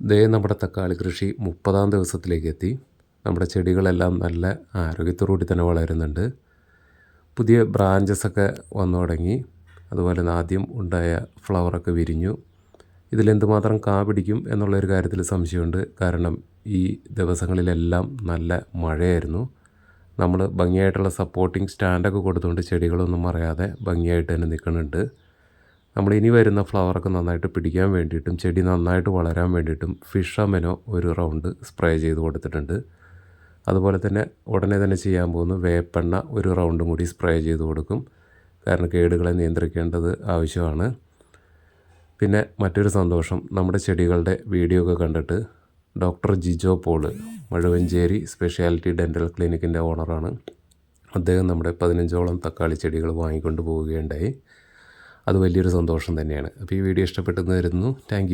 ദേ നമ്മുടെ തക്കാളി കൃഷി മുപ്പതാം ദിവസത്തിലേക്ക് എത്തി നമ്മുടെ ചെടികളെല്ലാം നല്ല ആരോഗ്യത്തോടുകൂടി തന്നെ വളരുന്നുണ്ട്. പുതിയ ബ്രാഞ്ചസൊക്കെ വന്നു തുടങ്ങി. അതുപോലെ തന്നെ ആദ്യം ഉണ്ടായ ഫ്ലവറൊക്കെ വിരിഞ്ഞു. ഇതിലെന്തുമാത്രം കാ പിടിക്കും എന്നുള്ളൊരു കാര്യത്തിൽ സംശയമുണ്ട്. കാരണം ഈ ദിവസങ്ങളിലെല്ലാം നല്ല മഴയായിരുന്നു. നമ്മൾ ഭംഗിയായിട്ടുള്ള സപ്പോർട്ടിങ് സ്റ്റാൻഡൊക്കെ കൊടുത്തുകൊണ്ട് ചെടികളൊന്നും മറയാതെ ഭംഗിയായിട്ട് തന്നെ നിൽക്കുന്നുണ്ട്. നമ്മൾ ഇനി വരുന്ന ഫ്ലവറൊക്കെ നന്നായിട്ട് പിടിക്കാൻ വേണ്ടിയിട്ടും ചെടി നന്നായിട്ട് വളരാൻ വേണ്ടിയിട്ടും ഫിഷ് ഒരു റൗണ്ട് സ്പ്രേ ചെയ്ത് കൊടുത്തിട്ടുണ്ട്. അതുപോലെ തന്നെ ഉടനെ തന്നെ ചെയ്യാൻ പോകുന്ന വേപ്പെണ്ണ ഒരു റൗണ്ടും കൂടി സ്പ്രേ ചെയ്ത് കൊടുക്കും. കാരണം കേടുകളെ നിയന്ത്രിക്കേണ്ടത് ആവശ്യമാണ്. പിന്നെ മറ്റൊരു സന്തോഷം നമ്മുടെ ചെടികളുടെ വീഡിയോ ഒക്കെ കണ്ടിട്ട് doctor Jijo Paul Mazhuvancheri speciality dental ക്ലിനിക്കിന്റെ ഓണറാണ്. അദ്ദേഹം നമ്മുടെ പതിനഞ്ചോളം തക്കാളി ചെടികൾ വാങ്ങിക്കൊണ്ട് പോവുകയുണ്ടായി. അത് വലിയൊരു സന്തോഷം തന്നെയാണ്. അപ്പോൾ ഈ വീഡിയോ ഇഷ്ടപ്പെട്ടെന്ന് വരുന്നു താങ്ക്